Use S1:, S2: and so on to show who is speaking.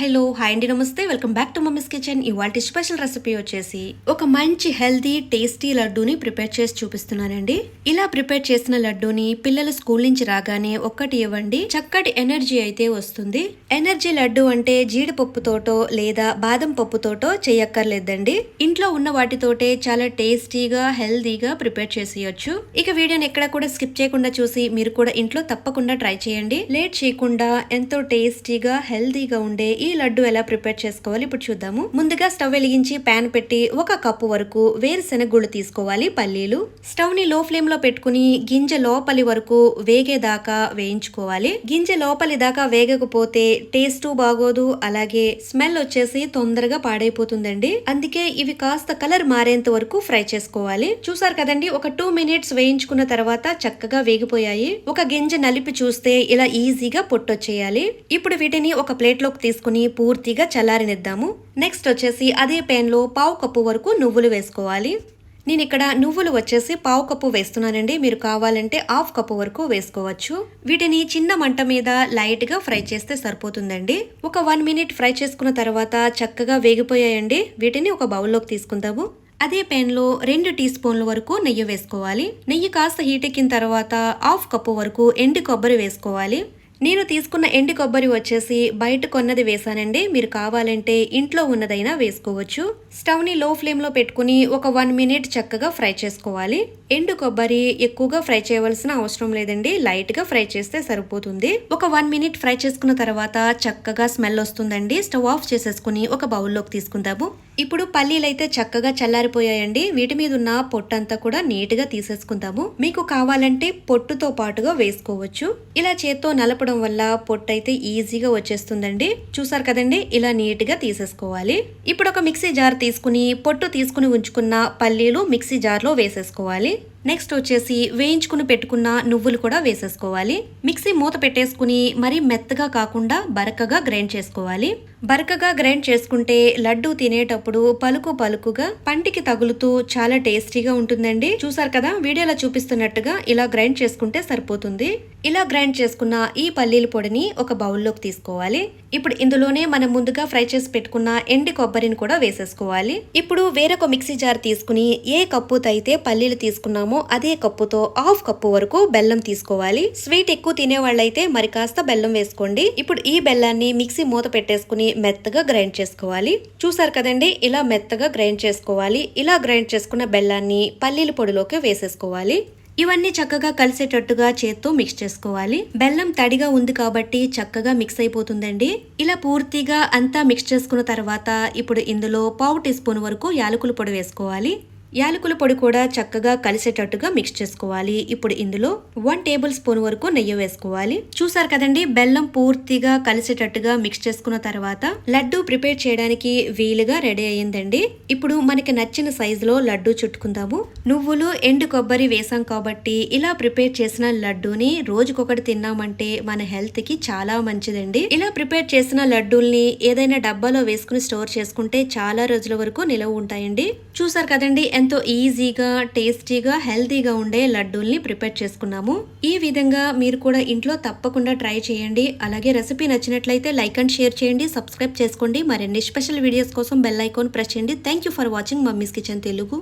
S1: Hello hi అండి నమస్తే. Welcome back to mummy's kitchen. ఇవాళ స్పెషల్ రెసిపీ వచ్చేసి ఒక మంచి హెల్దీ టేస్టీ లడ్డూని ప్రిపేర్ చేసి చూపిస్తున్నానండి. ఇలా ప్రిపేర్ చేసిన లడ్డూని పిల్లలు స్కూల్ నుంచి రాగానే ఒక్కటి ఇవ్వండి. చక్కటి ఎనర్జీ అయితే వస్తుంది. ఎనర్జీ లడ్డు అంటే జీడిపప్పుతోటో లేదా బాదం పప్పుతోటో చేయక్కర్లేదండి. ఇంట్లో ఉన్న వాటితోటే చాలా టేస్టీగా హెల్దీగా ప్రిపేర్ చేసేయచ్చు. ఇక వీడియోని ఎక్కడ కూడా స్కిప్ చేయకుండా చూసి మీరు కూడా ఇంట్లో తప్పకుండా ట్రై చేయండి. లేట్ చేయకుండా ఎంతో టేస్టీగా హెల్దీగా ఉండే ఈ లడ్డు ఎలా ప్రిపేర్ చేసుకోవాలి ఇప్పుడు చూద్దాము. ముందుగా స్టవ్ వెలిగించి పాన్ పెట్టి ఒక కప్పు వరకు వేరుశెనగ గుళ్ళు తీసుకోవాలి పల్లీలు. స్టవ్ని లో ఫ్లేమ్లో పెట్టుకుని గింజ లోపలి వరకు వేగేదాకా వేయించుకోవాలి. గింజ లోపలి దాకా వేగకపోతే టేస్ట్ బాగోదు అలాగే స్మెల్ వచ్చేసి తొందరగా పాడైపోతుందండి. అందుకే ఇవి కాస్త కలర్ మారేంత వరకు ఫ్రై చేసుకోవాలి. చూసారు కదండి ఒక టూ మినిట్స్ వేయించుకున్న తర్వాత చక్కగా వేగిపోయాయి. ఒక గింజ నలిపి చూస్తే ఇలా ఈజీగా పొట్టొచ్చేయాలి. ఇప్పుడు వీటిని ఒక ప్లేట్లోకి తీసుకుని పూర్తిగా చల్లారనిద్దాము. నెక్స్ట్ వచ్చేసి అదే పెన్లో పావు కప్పు వరకు నువ్వులు వేసుకోవాలి. నేను ఇక్కడ నువ్వులు వచ్చేసి పావు కప్పు వేస్తున్నానండి. మీరు కావాలంటే హాఫ్ కప్పు వరకు వేసుకోవచ్చు. వీటిని చిన్న మంట మీద లైట్గా ఫ్రై చేస్తే సరిపోతుందండి. ఒక వన్ మినిట్ ఫ్రై చేసుకున్న తర్వాత చక్కగా వేగిపోయాయండి. వీటిని ఒక బౌల్లోకి తీసుకుందాము. అదే పెన్లో రెండు టీ స్పూన్ల వరకు నెయ్యి వేసుకోవాలి. నెయ్యి కాస్త హీట్ ఎక్కిన తర్వాత హాఫ్ కప్పు వరకు ఎండు కొబ్బరి వేసుకోవాలి. నేను తీసుకున్న ఎండు కొబ్బరి వచ్చేసి బయట కొన్నది వేసానండి మీరు కావాలంటే ఇంట్లో ఉన్నదైనా వేసుకోవచ్చు. స్టవ్ని లో ఫ్లేమ్లో పెట్టుకుని ఒక వన్ మినిట్ చక్కగా ఫ్రై చేసుకోవాలి. ఎండు కొబ్బరి ఎక్కువగా ఫ్రై చేయవలసిన అవసరం లేదండి. లైట్గా ఫ్రై చేస్తే సరిపోతుంది. ఒక వన్ మినిట్ ఫ్రై చేసుకున్న తర్వాత చక్కగా స్మెల్ వస్తుందండి. స్టవ్ ఆఫ్ చేసేసుకుని ఒక బౌల్లోకి తీసుకుందాము. ఇప్పుడు పల్లీలు అయితే చక్కగా చల్లారిపోయాయండి. వీటి మీద ఉన్న పొట్టంతా కూడా నీట్గా తీసేసుకుందాము. మీకు కావాలంటే పొట్టుతో పాటుగా వేసుకోవచ్చు. ఇలా చేత్తో నలపడం వల్ల పొట్టు అయితే ఈజీగా వచ్చేస్తుందండి. చూసారు కదండి? ఇలా నీట్గా తీసేసుకోవాలి. ఇప్పుడు ఒక మిక్సీ జార్ తీసుకుని పొట్టు తీసుకుని ఉంచుకున్న పల్లీలు మిక్సీ జార్లో వేసేసుకోవాలి. నెక్స్ట్ వచ్చేసి వేయించుకుని పెట్టుకున్న నువ్వులు కూడా వేసేసుకోవాలి. మిక్సీ మూత పెట్టేసుకుని మరీ మెత్తగా కాకుండా బరకగా గ్రైండ్ చేసుకోవాలి. బరకగా గ్రైండ్ చేసుకుంటే లడ్డు తినేటప్పుడు పలుకు పలుకుగా పంటికి తగులుతూ చాలా టేస్టీగా ఉంటుందండి. చూసారు కదా వీడియోలో చూపిస్తున్నట్టుగా ఇలా గ్రైండ్ చేసుకుంటే సరిపోతుంది. ఇలా గ్రైండ్ చేసుకున్న ఈ పల్లీల పొడిని ఒక బౌల్లోకి తీసుకోవాలి. ఇప్పుడు ఇందులోనే మనం ముందుగా ఫ్రై చేసి పెట్టుకున్న ఎండి కొబ్బరిని కూడా వేసేసుకోవాలి. ఇప్పుడు వేరొక మిక్సీ జార్ తీసుకుని ఏ కప్పుతో అయితే పల్లీలు తీసుకున్నామో అదే కప్పుతో హాఫ్ కప్పు వరకు బెల్లం తీసుకోవాలి. స్వీట్ ఎక్కువ తినే వాళ్ళైతే మరి కాస్త బెల్లం వేసుకోండి. ఇప్పుడు ఈ బెల్లాన్ని మిక్సీ మూత పెట్టేసుకుని మెత్తగా గ్రైండ్ చేసుకోవాలి. చూసారు కదండి? ఇలా మెత్తగా గ్రైండ్ చేసుకోవాలి. ఇలా గ్రైండ్ చేసుకున్న బెల్లాన్ని పల్లీల పొడిలోకి వేసేసుకోవాలి. ఇవన్నీ చక్కగా కలిసేటట్టుగా చేత్తో మిక్స్ చేసుకోవాలి. బెల్లం తడిగా ఉంది కాబట్టి చక్కగా మిక్స్ అయిపోతుందండి. ఇలా పూర్తిగా అంతా మిక్స్ చేసుకున్న తర్వాత ఇప్పుడు ఇందులో పావు టీ స్పూన్ వరకు యాలకుల పొడి వేసుకోవాలి. యాలకుల పొడి కూడా చక్కగా కలిసేటట్టుగా మిక్స్ చేసుకోవాలి. ఇప్పుడు ఇందులో వన్ టేబుల్ స్పూన్ వరకు నెయ్యి వేసుకోవాలి. చూసారు కదండి బెల్లం పూర్తిగా కలిసేటట్టుగా మిక్స్ చేసుకున్న తర్వాత లడ్డు ప్రిపేర్ చేయడానికి వీలుగా రెడీ అయ్యిందండి. ఇప్పుడు మనకి నచ్చిన సైజులో లడ్డు చుట్టుకుందాము. నువ్వులు ఎండు కొబ్బరి వేసాం కాబట్టి ఇలా ప్రిపేర్ చేసిన లడ్డూని రోజుకొకటి తిన్నామంటే మన హెల్త్కి చాలా మంచిదండి. ఇలా ప్రిపేర్ చేసిన లడ్డూల్ని ఏదైనా డబ్బాలో వేసుకుని స్టోర్ చేసుకుంటే చాలా రోజుల వరకు నిలవ ఉంటాయండి. చూసారు కదండి ఎంతో ఈజీగా టేస్టీగా హెల్తీగా ఉండే లడ్డూల్ని ప్రిపేర్ చేసుకున్నాము. ఈ విధంగా మీరు కూడా ఇంట్లో తప్పకుండా ట్రై చేయండి. అలాగే రెసిపీ నచ్చినట్లయితే లైక్ అండ్ షేర్ చేయండి. సబ్స్క్రైబ్ చేసుకోండి. మరిన్ని స్పెషల్ వీడియోస్ కోసం బెల్ ఐకాన్ ప్రెస్ చేయండి. Thank you for watching mummy's kitchen Telugu.